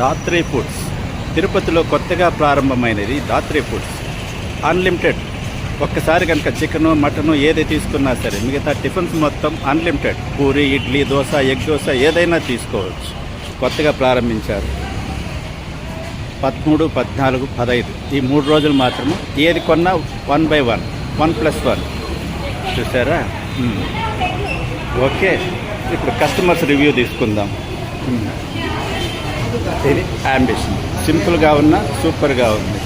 దాత్రే foods. తిరుపతిలో కొత్తగా ప్రారంభమైనది దాత్రే foods. Unlimited. ఒక్కసారి కనుక చికెను మటను ఏది తీసుకున్నా సరే మిగతా టిఫిన్స్ మొత్తం అన్లిమిటెడ్. పూరి ఇడ్లీ దోశ ఎగ్ దోశ ఏదైనా తీసుకోవచ్చు. కొత్తగా ప్రారంభించారు. పదమూడు పద్నాలుగు పదహైదు. ఈ మూడు రోజులు మాత్రము ఏది కొన్నా one by one. One plus one. చూసారా ఓకే. ఇప్పుడు కస్టమర్స్ రివ్యూ తీసుకుందాం. ఇది అంబిషన్ సింపుల్గా ఉన్న సూపర్గా ఉంది.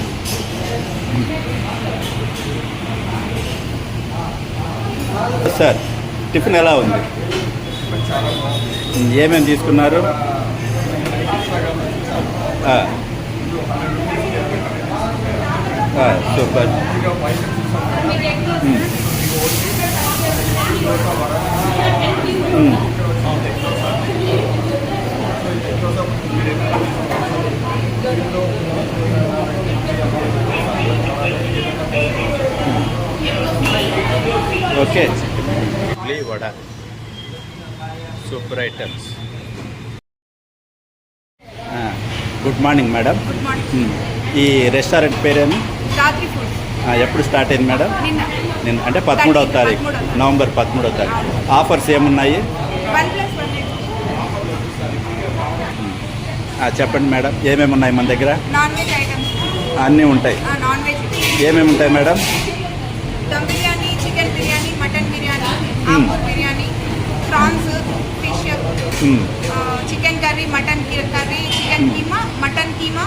సార్ టిఫిన్ ఎలా ఉంది? ఏమేమి తీసుకున్నారు? సూపర్ మ్మ్. మ్మ్. Okay. Idli vada. Super items. Good morning madam. Good morning. మ్మ్. ఈ రెస్టారెంట్ పేరేమి? రాత్రి ఫుడ్ ఆ, ఎప్పుడు స్టార్ట్ అయింది మేడం? నిన్న. నేను అంటే పదమూడవ తారీఖు. నవంబర్ పదమూడవ తారీఖు. ఆఫర్స్ ఏమున్నాయి? చెప్పండి మేడం. ఏమేమి ఉన్నాయి మన దగ్గర? అన్నీ ఉంటాయి. ఏమేమి ఉంటాయి madam dum biryani chicken biryani mutton biryani. Aakur biryani prawns fish. Chicken curry mutton curry chicken. Keema mutton keema.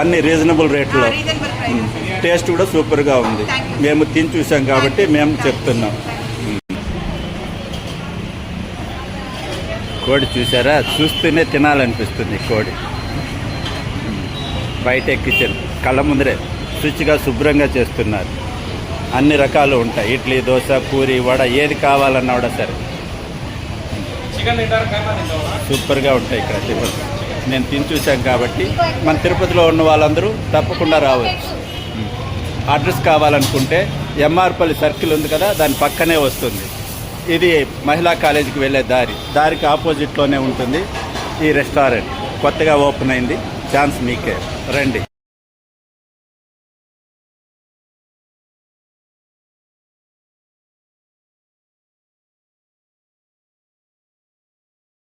అన్ని. రీజనబుల్ రేట్లో టేస్ట్ కూడా సూపర్గా ఉంది. మేము తిని చూసాం కాబట్టి మేము చెప్తున్నాం. కోడి చూసారా? చూస్తూనే తినాలనిపిస్తుంది కోడి. బయట కిచెన్ కళ్ళ ముందరే. శుచిగా శుభ్రంగా చేస్తున్నారు. అన్ని రకాలు ఉంటాయి. ఇడ్లీ దోశ పూరి వడ ఏది కావాలన్నా కూడా సరే. సూపర్గా ఉంటాయి ఇక్కడ తిరుపతి. నేను తిని చూశాను కాబట్టి మన తిరుపతిలో ఉన్న వాళ్ళందరూ తప్పకుండా రావచ్చు. అడ్రస్ కావాలనుకుంటే ఎంఆర్పల్లి సర్కిల్ ఉంది కదా దాని పక్కనే వస్తుంది. ఇది మహిళా కాలేజీకి వెళ్ళే దారి. దారికి ఆపోజిట్లోనే ఉంటుంది ఈ రెస్టారెంట్. కొత్తగా ఓపెన్ అయింది. ఛాన్స్ మీకే. రండి.